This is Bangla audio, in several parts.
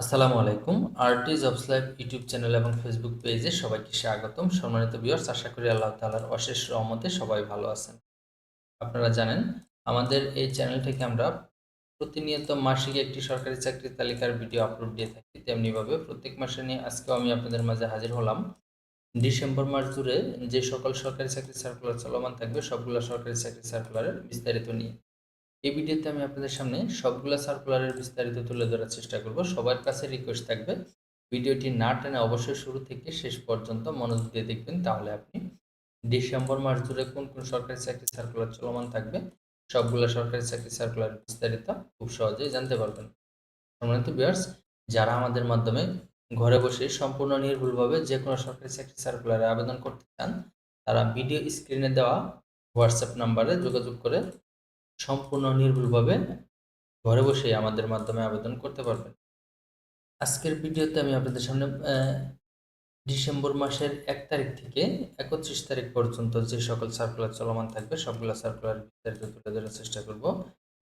আসসালামু আলাইকুম। RT jobs live YouTube channel এবং ফেসবুক পেজে সবাইকে স্বাগতম। সম্মানিত ভিউয়ার্স, আশা করি আল্লাহ তাআলার অশেষ রহমতে সবাই ভালো আছেন। আপনারা জানেন, আমাদের এই চ্যানেল থেকে আমরা প্রতিনিয়ত মাসিক একটি সরকারি চাকরির তালিকার ভিডিও আপলোড দিয়ে থাকি। তেমনিভাবে প্রত্যেক মাসে নিয়ে আজকেও আমি আপনাদের মাঝে হাজির হলাম। ডিসেম্বর মাস জুড়ে যে সকল সরকারি চাকরি সার্কুলার চলমান থাকবে, সবগুলো সরকারি চাকরি সার্কুলারের বিস্তারিত নিয়ে। এই ভিডিওতে আমি আপনাদের সামনে সবগুলো সার্কুলারের বিস্তারিত তুলে ধরার চেষ্টা করব। সবার কাছে রিকোয়েস্ট থাকবে, ভিডিওটি না টেনে অবশ্যই শুরু থেকে শেষ পর্যন্ত মনোযোগ দিয়ে দেখবেন, তাহলে আপনি ডিসেম্বর মাস জুড়ে কোন কোন সরকারি চাকরি সার্কুলার চলমান থাকবে, সবগুলো সরকারি চাকরি সার্কুলার বিস্তারিত খুব সহজেই জানতে পারবেন। সম্মানিত বিয়ার্স যারা আমাদের মাধ্যমে ঘরে বসে সম্পূর্ণ নির্ভুলভাবে যে কোনো সরকারি চাকরি সার্কুলারে আবেদন করতে চান, তারা ভিডিও স্ক্রিনে দেওয়া হোয়াটসঅ্যাপ নাম্বারে যোগাযোগ করে সম্পূর্ণ নির্ভুলভাবে ঘরে বসেই আমাদের মাধ্যমে আবেদন করতে পারবেন। আজকের ভিডিওতে আমি আপনাদের সামনে ডিসেম্বর মাসের এক তারিখ থেকে একত্রিশ তারিখ পর্যন্ত যে সকল সার্কুলার চলমান থাকবে, সবগুলো সার্কুলার বিস্তারিত তুলে ধরার চেষ্টা করব।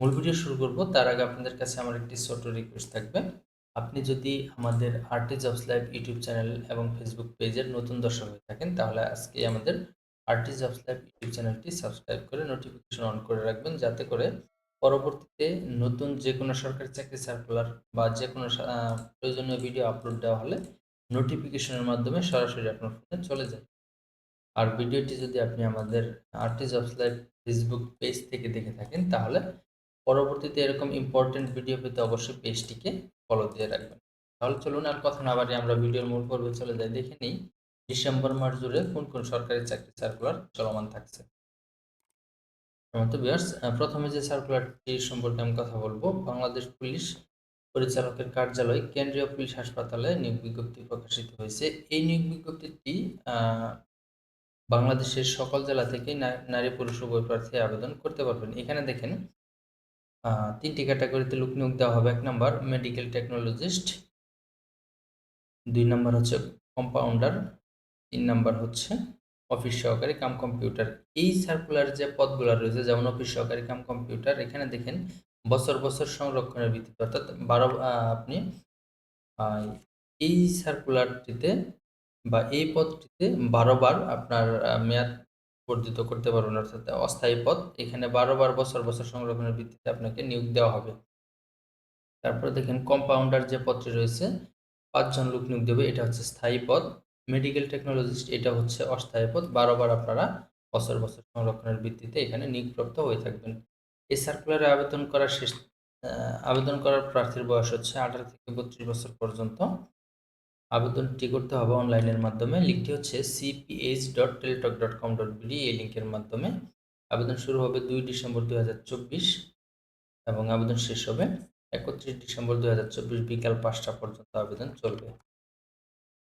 মূল ভিডিও শুরু করব। তার আগে আপনাদের কাছে আমার একটি ছোট রিকোয়েস্ট থাকবে। আপনি যদি আমাদের RT jobs live YouTube channel এবং ফেসবুক পেজের নতুন দর্শক হয়ে থাকেন, তাহলে আজকে আমাদের আরটি জবস লাইভ ইউটিউব চ্যানেলটি সাবস্ক্রাইব করে নোটিফিকেশন অন করে রাখবেন যাতে করে পরবর্তীতে নতুন যে কোনো সরকারি চাকরি সার্কুলার বা যে কোনো প্রয়োজনীয় ভিডিও আপলোড দেওয়া হলে নোটিফিকেশনের মাধ্যমে সরাসরি আপনার ফোনে চলে যায়। আর ভিডিওটি যদি আপনি আমাদের RT jobs live Facebook page থেকে দেখে থাকেন, তাহলে পরবর্তীতে এরকম ইম্পর্টেন্ট ভিডিও পেতে অবশ্যই পেজটিকে ফলো দিয়ে রাখবেন। তাহলে চলুন আর কথা না বাড়িয়ে আমরা ভিডিওর মূল পর্বে চলে যাই। দেখে নিই ডিসেম্বর মাস জুড়ে কোন কোন সরকারি চাকরি সার্কুলার চলমান থাকছে? তো ভিউয়ার্স প্রথমে যে সার্কুলারটি সম্পর্কে আমি কথা বলব, বাংলাদেশ পুলিশ পরিচালকের কার্যালয়, কেন্দ্রীয় পুলিশ হাসপাতালে নিয়োগ বিজ্ঞপ্তি প্রকাশিত হয়েছে। এই নিয়োগ বিজ্ঞপ্তিটি বাংলাদেশের সকল জেলা থেকে নারী, পুরুষ, উভয় প্রার্থী আবেদন করতে পারবেন। এখানে দেখেন তিনটি ক্যাটাগরিতে লোক নিয়োগ দেওয়া হবে। এক নম্বর মেডিকেল টেকনোলজিস্ট দুই নম্বর হচ্ছে কম্পাউন্ডার তিন নাম্বার হচ্ছে অফিস সহকারী কাম কম্পিউটার এই সার্কুলার যে পদগুলো রয়েছে, যেমন অফিস সহকারী কাম কম্পিউটার এখানে দেখেন বছর বছর সংরক্ষণের ভিত্তিতে, অর্থাৎ বারো আপনি এই সার্কুলারটিতে বা এই পদটিতে বারো বার আপনার মেয়াদ বর্ধিত করতে পারবেন, অর্থাৎ অস্থায়ী পদ। এখানে বারো বার বছর বছর সংরক্ষণের ভিত্তিতে আপনাকে নিয়োগ দেওয়া হবে। তারপরে দেখেন কম্পাউন্ডার যে পদটি রয়েছে, পাঁচজন লোক নিয়োগ দেবে, এটা হচ্ছে স্থায়ী পদ। মেডিকেল টেকনোলজিস্ট এটা হচ্ছে অস্থায়ী পদ বারোবার আপনারা বছর বছর সংরক্ষণের ভিত্তিতে এখানে নিয়োগপ্রাপ্ত হয়ে থাকবেন। এই সার্কুলারে আবেদন করার শেষ আবেদন করার প্রার্থীর বয়স হচ্ছে আঠারো থেকে বত্রিশ বছর পর্যন্ত। আবেদনটি করতে হবে অনলাইনের মাধ্যমে। লিঙ্কটি হচ্ছে CPH dot Teletalk dot com dot BD এই লিঙ্কের মাধ্যমে আবেদন শুরু হবে দুই ডিসেম্বর দুই হাজার চব্বিশ এবং আবেদন শেষ হবে একত্রিশ ডিসেম্বর দুই হাজার চব্বিশ বিকাল পাঁচটা পর্যন্ত আবেদন চলবে।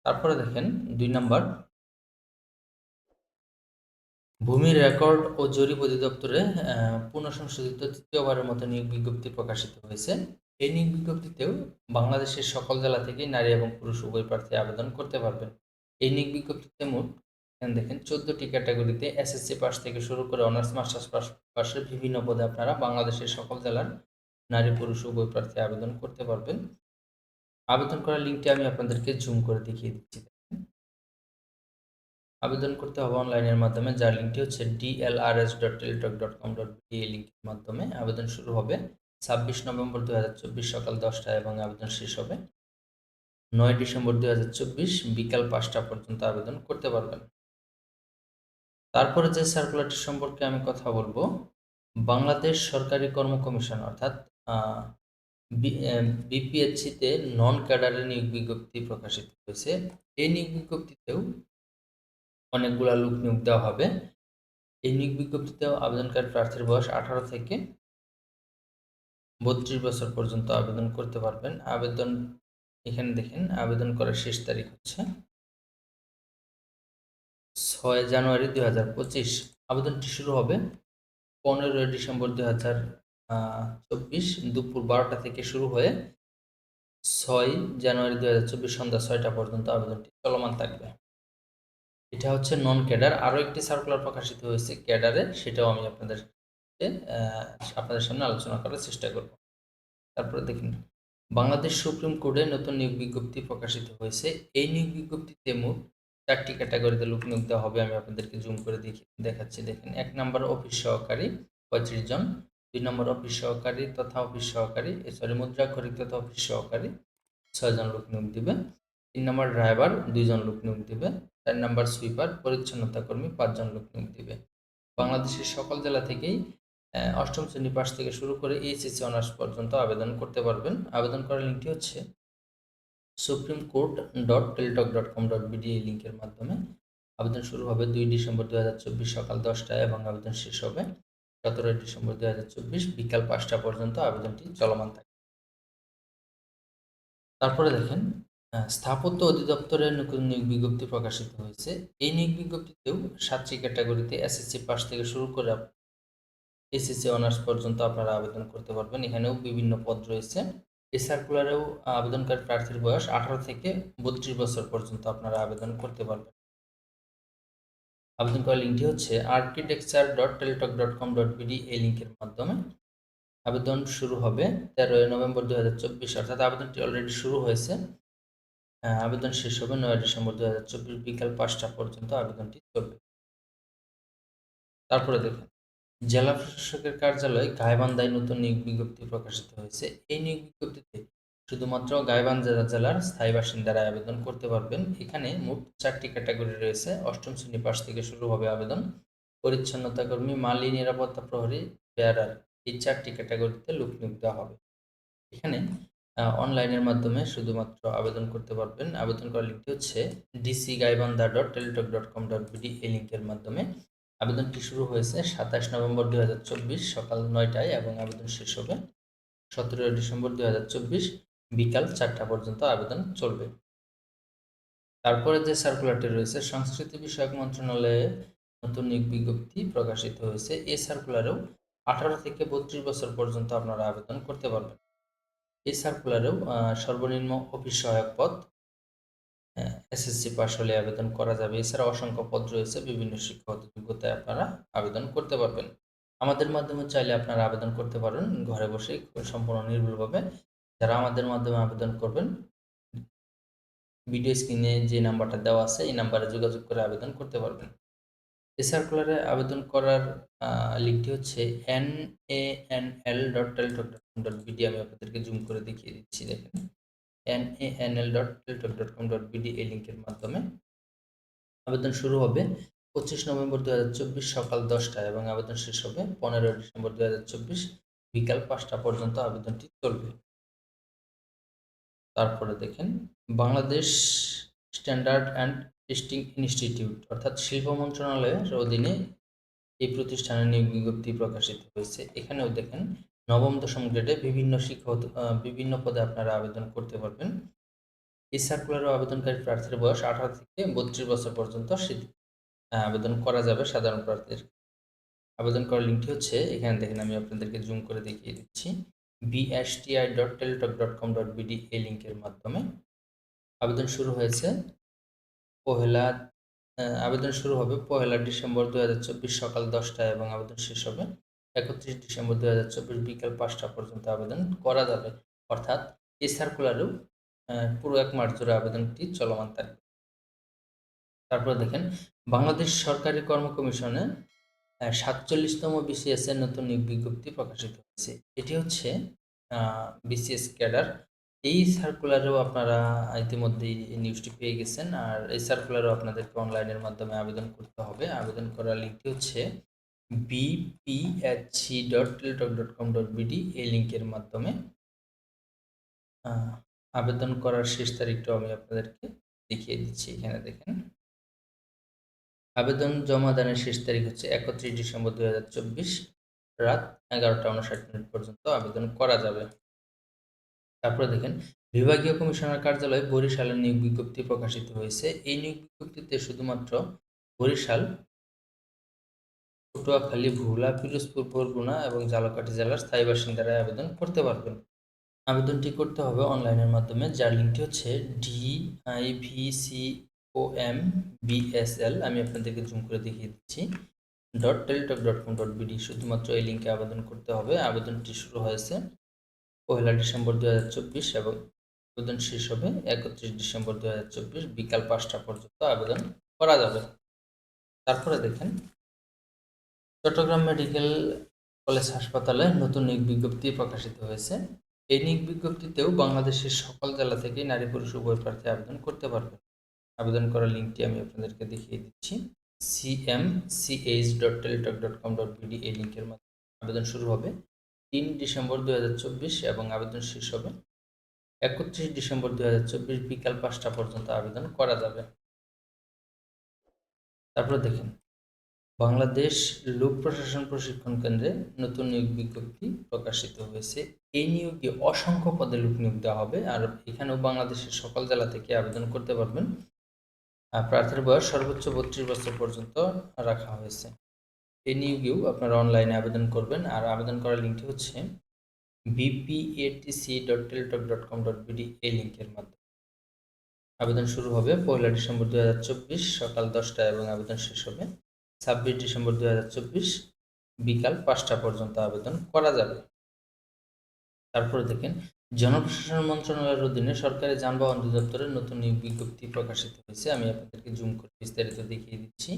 তারপরে দেখেন দুই নাম্বার। ভূমি রেকর্ড ও জরিপ অধিদপ্তরে পুনঃসংশোধিত তৃতীয়বারের মতো নিয়োগ বিজ্ঞপ্তি প্রকাশিত হয়েছে। এই নিয়োগ বিজ্ঞপ্তিতেও বাংলাদেশের সকল জেলা থেকে নারী এবং পুরুষ উভয় প্রার্থী আবেদন করতে পারবেন। এই নিয়োগ বিজ্ঞপ্তিতে মোট দেখেন, চোদ্দটি ক্যাটাগরিতে এসএসসি পাস থেকে শুরু করে অনার্স, মাস্টার্স পাস পাশের বিভিন্ন পদে আপনারা বাংলাদেশের সকল জেলার নারী, পুরুষ উভয় প্রার্থী আবেদন করতে পারবেন। আবেদন করার লিঙ্কটি আমি আপনাদেরকে জুম করে দেখিয়ে দিচ্ছি। আবেদন করতে হবে অনলাইনের মাধ্যমে, যার লিঙ্কটি হচ্ছে DLRS dot Teletalk dot com dot এই লিঙ্কের মাধ্যমে। আবেদন শুরু হবে ছাব্বিশ নভেম্বর দু হাজার চব্বিশ সকাল দশটায় এবং আবেদন শেষ হবে নয় ডিসেম্বর দু হাজার চব্বিশ বিকাল পাঁচটা পর্যন্ত আবেদন করতে পারবেন। তারপরে যে সার্কুলারটি সম্পর্কে আমি কথা বলব, বাংলাদেশ সরকারি কর্ম কমিশন, অর্থাৎ বিপিএসসিতে নন ক্যাডারের নিয়োগ বিজ্ঞপ্তি প্রকাশিত হয়েছে। এই নিয়োগ বিজ্ঞপ্তিতেও অনেকগুলা লোক নিয়োগ দেওয়া হবে। এই নিয়োগ বিজ্ঞপ্তিতেও আবেদনকারী প্রার্থীর বয়স আঠারো থেকে বত্রিশ বছর পর্যন্ত আবেদন করতে পারবেন। আবেদন এখানে দেখেন, আবেদন করার শেষ তারিখ হচ্ছে ছয় জানুয়ারি দুই হাজার পঁচিশ। আবেদনটি শুরু হবে পনেরোই ডিসেম্বর দুই হাজার চব্বিশ দুপুর বারোটা থেকে শুরু হয়ে ছয় জানুয়ারি দুই হাজার চব্বিশ সন্ধ্যা ছয়টা পর্যন্ত আবেদনটি চলমান থাকবে। এটা হচ্ছে নন ক্যাডার আরও একটি সার্কুলার প্রকাশিত হয়েছে ক্যাডারে সেটাও আমি আপনাদের আপনাদের সামনে আলোচনা করার চেষ্টা করব। তারপরে দেখুন, বাংলাদেশ সুপ্রিম কোর্টে নতুন নিয়োগ বিজ্ঞপ্তি প্রকাশিত হয়েছে। এই নিয়োগ বিজ্ঞপ্তিতে মোট চারটি ক্যাটাগরিতে লোক নিয়োগ দেওয়া হবে। আমি আপনাদেরকে জুম করে দেখি, দেখাচ্ছি। দেখেন, এক নম্বর অফিস সহকারী পঁয়ত্রিশ জন দুই নম্বর অফিস সহকারী তথা অফিস সহকারী সরি মুদ্রাক্ষরিক তথা অফিস সহকারী ছয়জন লোক নিয়োগ দিবে। তিন নম্বর ড্রাইভার দুইজন লোক নিয়োগ দিবে। চার নম্বর সুইপার, পরিচ্ছন্নতা কর্মী পাঁচজন লোক নিয়োগ দিবে। বাংলাদেশের সকল জেলা থেকেই অষ্টম শ্রেণি পাশ থেকে শুরু করে এইচএসসি অনার্স পর্যন্ত আবেদন করতে পারবেন। আবেদন করার লিঙ্কটি হচ্ছে supreme court dot Teletalk dot com dot BD এই লিঙ্কের মাধ্যমে। আবেদন শুরু হবে দুই ডিসেম্বর দু হাজার চব্বিশ সকাল দশটায় এবং আবেদন শেষ হবে সতেরোই ডিসেম্বর দু হাজার চব্বিশ বিকাল পাঁচটা পর্যন্ত আবেদনটি চলমান থাকে। তারপরে দেখেন স্থাপত্য অধিদপ্তরের নতুন নিয়োগ বিজ্ঞপ্তি প্রকাশিত হয়েছে। এই নিয়োগ বিজ্ঞপ্তিতেও সাতটি ক্যাটাগরিতে এসএসসি পাস থেকে শুরু করে এসএসসি অনার্স পর্যন্ত আপনারা আবেদন করতে পারবেন। এখানেও বিভিন্ন পদ রয়েছে। এই সার্কুলারেও আবেদনকারী প্রার্থীর বয়স আঠারো থেকে বত্রিশ বছর পর্যন্ত আপনারা আবেদন করতে পারবেন। আবেদন করার লিঙ্কটি হচ্ছে architecture dot Teletalk dot com dot BD এই লিঙ্কের মাধ্যমে আবেদন শুরু হবে তেরোই নভেম্বর দু হাজার চব্বিশ, অর্থাৎ আবেদনটি অলরেডি শুরু হয়েছে। আবেদন শেষ হবে নয় ডিসেম্বর দু হাজার চব্বিশ বিকাল পাঁচটা পর্যন্ত আবেদনটি চলবে। তারপরে দেখুন, জেলা প্রশাসকের কার্যালয় গাইবান্ধায় নতুন নিয়োগ বিজ্ঞপ্তি প্রকাশিত হয়েছে। এই নিয়োগ বিজ্ঞপ্তিতে শুধুমাত্র গাইবান্ধা জেলার স্থায়ী বাসিন্দারা আবেদন করতে পারবেন। এখানে মোট চারটি ক্যাটাগরি রয়েছে। অষ্টম শ্রেণি পাশ থেকে শুরু হবে আবেদন। পরিচ্ছন্নতা কর্মী, মালি, নিরাপত্তা প্রহরী, বেয়ারার এই চারটি ক্যাটাগরিতে লোক নিয়োগ দেওয়া হবে। এখানে অনলাইনের মাধ্যমে শুধুমাত্র আবেদন করতে পারবেন। আবেদন করার লিঙ্কটি হচ্ছে DC Gaibandha dot Teletalk dot com dot BD এই লিঙ্কের মাধ্যমে আবেদনটি শুরু হয়েছে সাতাশ নভেম্বর দু হাজার চব্বিশ সকাল নয়টায় এবং আবেদন শেষ হবে সতেরোই ডিসেম্বর দু হাজার চব্বিশ। বিকাল চারটা পর্যন্ত আবেদন চলবে। তারপরে যে সার্কুলারটি রয়েছে সংস্কৃতি বিষয়ক মন্ত্রণালয়ে নতুন নিয়োগ বিজ্ঞপ্তি প্রকাশিত হয়েছে। এই সার্কুলারেও আঠারো থেকে বত্রিশ বছর পর্যন্ত আপনারা আবেদন করতে পারবেন। এই সার্কুলারেও সর্বনিম্ন অফিস সহায়ক পদ এসএসসি পাস হলে আবেদন করা যাবে। এছাড়া অসংখ্য পদ রয়েছে। বিভিন্ন শিক্ষাগত যোগ্যতায় আপনারা আবেদন করতে পারবেন। আমাদের মাধ্যমে চাইলে আপনারা আবেদন করতে পারেন। ঘরে বসেই সম্পূর্ণ নির্ভুলভাবে যারা আমাদের মাধ্যমে আবেদন করবেন ভিডিও স্ক্রিনে যে নাম্বারটা দেওয়া আছে, এই নাম্বারে যোগাযোগ করে আবেদন করতে পারবেন। এই সার্কুলারে আবেদন করার লিঙ্কটি হচ্ছে N A N L dot Teletalk dot com dot BD আমি আপনাদেরকে জুম করে দেখিয়ে দিচ্ছি, দেখেন। N A N L dot Teletalk dot com dot BD এই লিঙ্কের মাধ্যমে আবেদন শুরু হবে পঁচিশ নভেম্বর দু হাজার চব্বিশ সকাল দশটায় এবং আবেদন শেষ হবে পনেরোই ডিসেম্বর দু হাজার চব্বিশ বিকাল পাঁচটা পর্যন্ত আবেদনটি চলবে। তারপরে দেখেন Bangladesh standard and testing institute, অর্থাৎ শিল্প মন্ত্রণালয়ের অধীনে এই প্রতিষ্ঠানের নিয়োগ বিজ্ঞপ্তি প্রকাশিত হয়েছে। এখানেও দেখেন নবম, দশম গ্রেডে বিভিন্ন শিক্ষক বিভিন্ন পদে আপনারা আবেদন করতে পারবেন। এই সার্কুলারও আবেদনকারী প্রার্থীর বয়স আঠারো থেকে বত্রিশ বছর পর্যন্ত আবেদন করা যাবে সাধারণ প্রার্থীর। আবেদন করার লিঙ্কটি হচ্ছে, এখানে দেখেন আমি আপনাদেরকে জুম করে দেখিয়ে দিচ্ছি। BSTI dot Teletalk dot com dot BD এই লিঙ্কের মাধ্যমে আবেদন শুরু হয়েছে। পহেলা আবেদন শুরু হবে পহেলা ডিসেম্বর দু হাজার চব্বিশ সকাল দশটায় এবং আবেদন শেষ হবে একত্রিশ ডিসেম্বর দু হাজার চব্বিশ বিকাল পাঁচটা পর্যন্ত আবেদন করা যাবে। অর্থাৎ এই সার্কুলারেও পুরো এক মাস জুড়ে আবেদনটি চলমান থাকবে। তারপর দেখেন, বাংলাদেশ সরকারি কর্ম কমিশনে সাতচল্লিশতম বিসিএস এর নতুন বিজ্ঞপ্তি প্রকাশিত হয়েছে। এটি হচ্ছে বিসিএস ক্যাডার। এই সার্কুলারেও আপনারা ইতিমধ্যেই নিউজটি পেয়ে গেছেন। আর এই সার্কুলারও আপনাদেরকে অনলাইনের মাধ্যমে আবেদন করতে হবে। আবেদন করার লিঙ্কটি হচ্ছে BPHC dot Teletalk dot com dot BD এই লিঙ্কের মাধ্যমে আবেদন করার শেষ তারিখটাও আমি আপনাদেরকে দেখিয়ে দিচ্ছি। এখানে দেখেন আবেদন জমা দানের শেষ তারিখ হচ্ছে একত্রিশ ডিসেম্বর দুই হাজার চব্বিশ রাত এগারোটা উনষাট মিনিট পর্যন্ত আবেদন করা যাবে। তারপরে দেখেন, বিভাগীয় কমিশনার কার্যালয়ে বরিশালের নিয়োগ বিজ্ঞপ্তি প্রকাশিত হয়েছে। এই নিয়োগ বিজ্ঞপ্তিতে শুধুমাত্র বরিশাল, পটুয়াখালী, ভোলা, পিরোজপুর, বরগুনা এবং ঝালকাঠি জেলার স্থায়ী বাসিন্দারা আবেদন করতে পারবেন। আবেদনটি করতে হবে অনলাইনের মাধ্যমে। যার লিঙ্কটি হচ্ছে D I V C O M BSL আমি আপনাদেরকে জুম করে দেখিয়ে দিচ্ছি। Dot Teletalk dot com dot BD শুধুমাত্র এই লিঙ্কে আবেদন করতে হবে। আবেদনটি শুরু হয়েছে পহেলা ডিসেম্বর দু হাজার চব্বিশ এবং আবেদন শেষ হবে একত্রিশ ডিসেম্বর দু হাজার চব্বিশ বিকাল পাঁচটা পর্যন্ত আবেদন করা যাবে। তারপরে দেখেন, চট্টগ্রাম মেডিকেল কলেজ হাসপাতালে নতুন নিয়োগ বিজ্ঞপ্তি প্রকাশিত হয়েছে। এই নিয়োগ বিজ্ঞপ্তিতেও বাংলাদেশের সকল জেলা থেকে নারী পুরুষ উভয় প্রার্থী আবেদন করতে পারবে আবেদন করার লিঙ্কটি আমি আপনাদেরকে দেখিয়ে দিচ্ছি। CM CH dot Teletalk dot com dot BD এই লিঙ্কের মাধ্যমে আবেদন শুরু হবে তিন ডিসেম্বর দুহাজার চব্বিশ এবং আবেদন শেষ হবে একত্রিশ ডিসেম্বর দুহাজার চব্বিশ বিকাল পাঁচটা পর্যন্ত আবেদন করা যাবে। তারপর দেখেন, বাংলাদেশ লোক প্রশাসন প্রশিক্ষণ কেন্দ্রে নতুন নিয়োগ বিজ্ঞপ্তি প্রকাশিত হয়েছে। এই নিয়োগে অসংখ্য পদে লোক নিয়োগ দেওয়া হবে আর এখানেও বাংলাদেশের সকল জেলা থেকে আবেদন করতে পারবেন। প্রার্থীর বয়স সর্বোচ্চ বত্রিশ বছর পর্যন্ত রাখা হয়েছে। এই নিয়োগেও আপনারা অনলাইনে আবেদন করবেন। আর আবেদন করার লিঙ্কটি হচ্ছে BPATC dot Teletalk dot com dot BD এই লিঙ্কের মাধ্যমে। আবেদন শুরু হবে পয়লা ডিসেম্বর দু হাজার চব্বিশ সকাল দশটায় এবং আবেদন শেষ হবে ছাব্বিশ ডিসেম্বর দু হাজার চব্বিশ বিকাল পাঁচটা পর্যন্ত আবেদন করা যাবে। তারপরে দেখেন জনপ্রশাসন মন্ত্রণালয়ের অধীনে সরকারি যানবাহন অধিদপ্তরের নতুন বিজ্ঞপ্তি প্রকাশিত হয়েছে। আমি আপনাদেরকে জুম করে বিস্তারিত দেখিয়ে দিচ্ছি।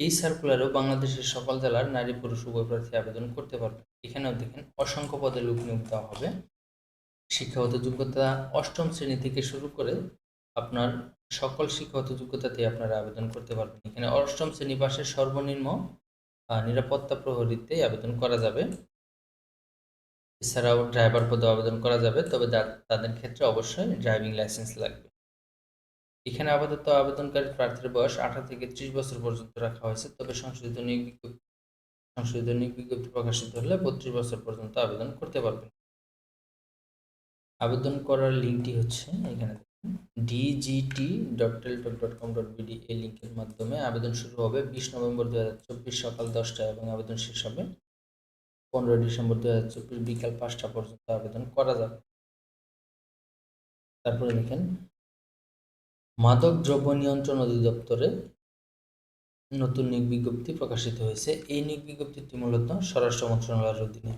এই সার্কুলারেও বাংলাদেশের সকল জেলার নারী, পুরুষ, উভয় প্রার্থী আবেদন করতে পারবে এখানেও দেখেন, অসংখ্য পদে লোক নিয়োগ দেওয়া হবে। শিক্ষাগত যোগ্যতা অষ্টম শ্রেণি থেকে শুরু করে আপনার সকল শিক্ষাগত যোগ্যতাতে আপনারা আবেদন করতে পারবেন। এখানে অষ্টম শ্রেণি পাশের সর্বনিম্ন নিরাপত্তা প্রহরীতে আবেদন করা যাবে। এছাড়াও ড্রাইভার পদে আবেদন করা যাবে, তবে তাদের ক্ষেত্রে অবশ্যই ড্রাইভিং লাইসেন্স লাগবে। এখানে আপাতত আবেদনকারী প্রার্থীর বয়স আঠারো থেকে ত্রিশ বছর পর্যন্ত রাখা হয়েছে, তবে সংশোধিত নিয়োগ বিজ্ঞপ্তি সংশোধিত নিয়োগ বিজ্ঞপ্তি প্রকাশিত হলে বত্রিশ বছর পর্যন্ত আবেদন করতে পারবেন। আবেদন করার লিঙ্কটি হচ্ছে এখানে DGT dot Teletalk dot com dot BD এই লিঙ্কের মাধ্যমে আবেদন শুরু হবে বিশ নভেম্বর দু হাজার চব্বিশ সকাল দশটায় এবং আবেদন শেষ হবে পনেরোই ডিসেম্বর দু হাজার চব্বিশ বিকাল পাঁচটা পর্যন্ত আবেদন করা যাবে। তারপরে দেখেন, মাদক দ্রব্য নিয়ন্ত্রণ অধিদপ্তরে নতুন নিয়োগ বিজ্ঞপ্তি প্রকাশিত হয়েছে। এই নিয়োগ বিজ্ঞপ্তিটি মূলত স্বরাষ্ট্র মন্ত্রণালয়ের অধীনে।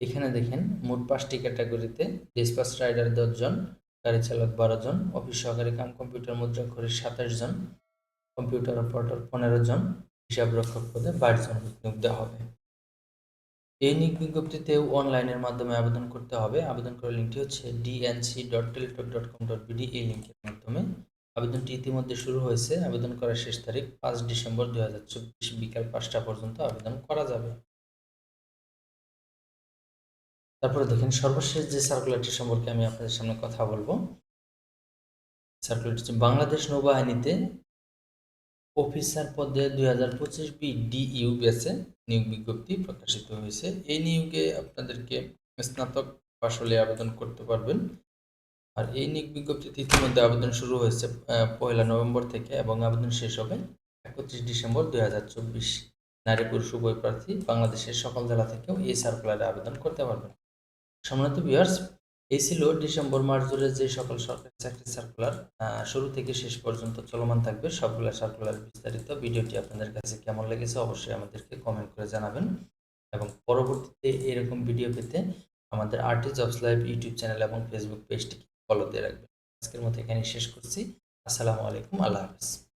এখানে দেখেন, মোট পাঁচটি ক্যাটাগরিতে ডিসপাস রাইডার দশজন, গাড়ি চালক বারো জন অফিস সহকারী কাম কম্পিউটার মুদ্রাক্ষরী সাতাশ জন কম্পিউটার অপারেটর পনেরো জন হিসাব রক্ষক পদে বাইশ জন নিয়োগ দেওয়া হবে। এই নিয়োগ বিজ্ঞপ্তিতেও অনলাইনের মাধ্যমে আবেদন করতে হবে। আবেদন করার লিঙ্কটি হচ্ছে DNC dot Teletalk dot com dot BD এই লিঙ্কের মাধ্যমে। আবেদনটি ইতিমধ্যে শুরু হয়েছে। আবেদন করার শেষ তারিখ পাঁচ ডিসেম্বর দু হাজার চব্বিশ বিকাল পাঁচটা পর্যন্ত আবেদন করা যাবে। তারপরে দেখেন, সর্বশেষ যে সার্কুলারটি সম্পর্কে আমি আপনাদের সামনে কথা বলব সার্কুলারটি বাংলাদেশ নৌবাহিনীতে অফিসার পদে দুই হাজার পঁচিশ বি ডিইউ নিয়োগ বিজ্ঞপ্তি প্রকাশিত হয়েছে। এই নিয়োগে আপনাদেরকে স্নাতক হলে আবেদন করতে পারবেন। আর এই নিয়োগ বিজ্ঞপ্তিতে ইতিমধ্যে আবেদন শুরু হয়েছে পয়লা নভেম্বর থেকে এবং আবেদন শেষ হবে একত্রিশ ডিসেম্বর দুই হাজার চব্বিশ। নারী, পুরুষ, উভয় প্রার্থী বাংলাদেশের সকল জেলা থেকেও এই সার্কুলারে আবেদন করতে পারবেন। সম্মানিত ভিউয়ার্স এই ছিল ডিসেম্বর মাস জুড়ে যে সকল সরকারি চাকরি সার্কুলার শুরু থেকে শেষ পর্যন্ত চলমান থাকবে। সবগুলো সার্কুলার বিস্তারিত ভিডিওটি আপনাদের কাছে কেমন লেগেছে অবশ্যই আমাদেরকে কমেন্ট করে জানাবেন। এবং পরবর্তীতে এরকম ভিডিও পেতে আমাদের RT jobs live YouTube channel এবং ফেসবুক পেজটি ফলো দিয়ে রাখবেন। আজকের মতো এখানে শেষ করছি। আসসালামু আলাইকুম, আল্লাহ হাফিজ।